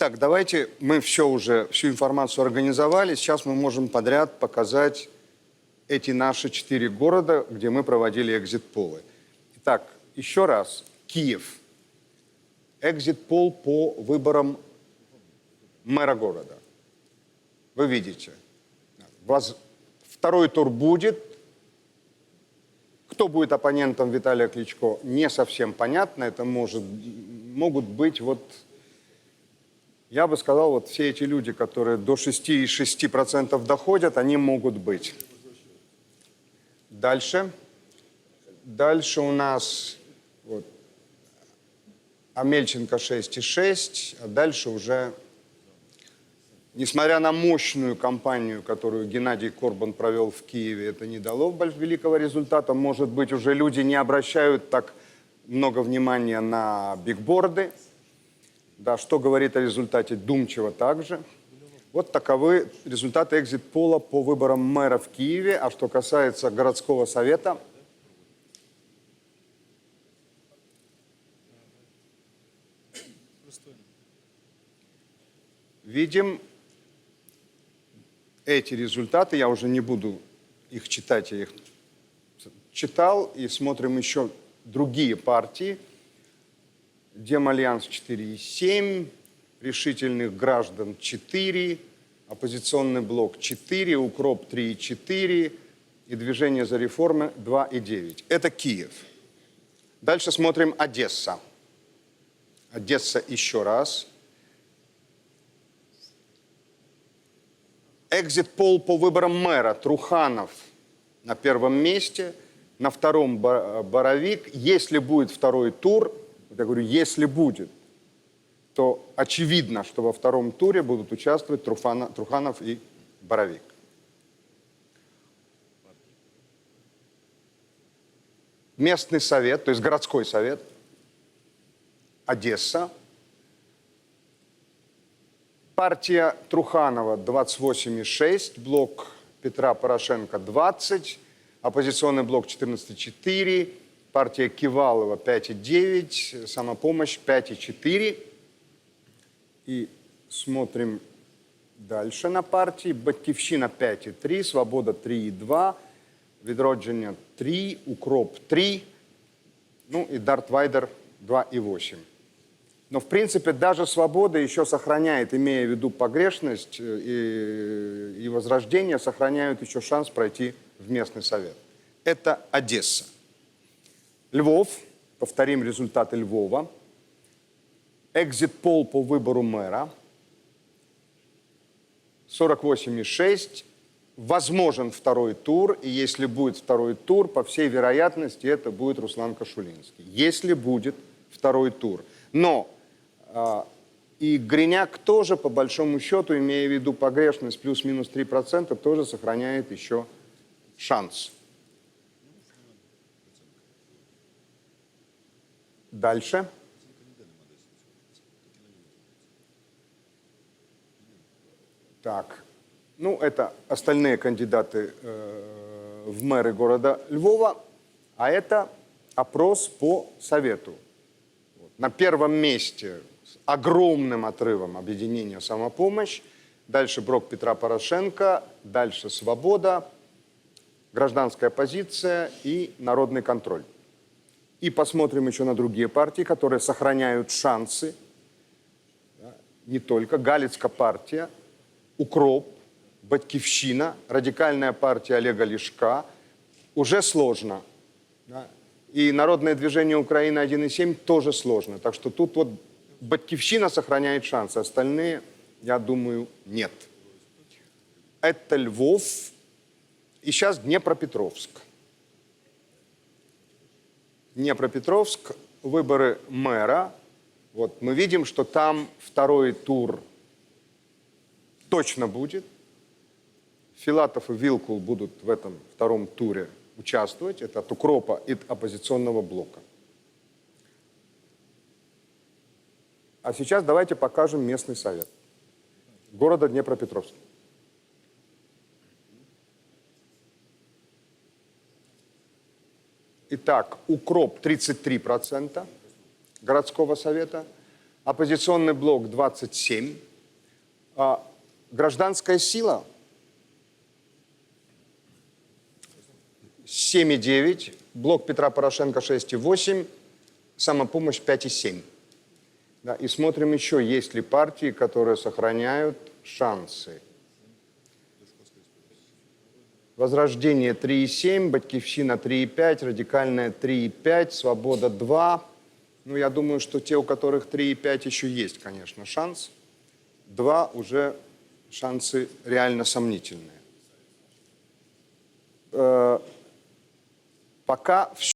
Так, давайте мы все уже, всю информацию организовали. Сейчас мы можем подряд показать эти наши четыре города, где мы проводили экзит-полы. Итак, еще раз. Киев. Экзит-пол по выборам мэра города. Вы видите. Второй тур будет. Кто будет оппонентом Виталия Кличко, не совсем понятно. Это может, могут быть вот я бы сказал, вот все эти люди, которые до 6,6% доходят, они могут быть. Дальше. Дальше у нас вот, Амельченко 6,6, а дальше уже, несмотря на мощную кампанию, которую Геннадий Корбан провел в Киеве, это не дало великого результата. Может быть, уже люди не обращают так много внимания на бигборды. Да, что говорит о результате Думчева также. Вот таковы результаты экзит-пола по выборам мэра в Киеве. А что касается городского совета, видим эти результаты. Я уже не буду их читать, я их читал. И смотрим еще другие партии. Демальянс 4,7, решительных граждан 4, оппозиционный блок 4, укроп 3,4 и движение за реформы 2,9. Это Киев. Дальше смотрим Одесса. Одесса еще раз. Экзит-пол по выборам мэра Труханов на первом месте, на втором Боровик. Если будет второй тур, я говорю, если будет, то очевидно, что во втором туре будут участвовать Труфана- Труханов и Боровик. Местный совет, то есть городской совет, Одесса, Партия Труханова 28,6, блок Петра Порошенко 20, оппозиционный блок 14,4, партия Кивалова 5,9, самопомощь 5,4. И смотрим дальше на партии. Батьківщина 5,3, Свобода 3,2, Відродження 3, Укроп 3, ну и Дарт Вайдер 2,8. Но, в принципе, даже свобода еще сохраняет, имея в виду погрешность э, и, и возрождение, сохраняют еще шанс пройти в местный совет. Это Одесса. Львов, повторим результаты Львова. Экзит-пол по выбору мэра. 48,6. Возможен второй тур, и если будет второй тур, по всей вероятности, это будет Руслан Кашулинский. Если будет второй тур. Но а, и Гриняк тоже, по большому счету, имея в виду погрешность плюс-минус 3%, тоже сохраняет еще шанс. Дальше. Так, ну это остальные кандидаты э, в мэры города Львова, а это опрос по совету. Вот. На первом месте с огромным отрывом объединение «Самопомощь», дальше Брок Петра Порошенко, дальше «Свобода», гражданская позиция и народный контроль. И посмотрим еще на другие партии, которые сохраняют шансы. Не только. Галицкая партия, Укроп, Батькивщина, радикальная партия Олега Лешка. Уже сложно. И Народное движение Украины 1.7 тоже сложно. Так что тут вот Батькивщина сохраняет шансы, остальные, я думаю, нет. Это Львов и сейчас Днепропетровск. Днепропетровск, выборы мэра. Вот мы видим, что там второй тур точно будет. Филатов и Вилкул будут в этом втором туре участвовать. Это от Укропа и от оппозиционного блока. А сейчас давайте покажем местный совет города Днепропетровск. Итак, укроп 33% городского совета, оппозиционный блок 27, а гражданская сила 7,9, блок Петра Порошенко 6,8, самопомощь 5,7. Да, и смотрим еще, есть ли партии, которые сохраняют шансы. Возрождение 3,7, Батькивщина 3,5, Радикальная 3,5, Свобода 2. Ну, я думаю, что те, у которых 3,5 еще есть, конечно, шанс. 2 уже шансы реально сомнительные. Э, пока все.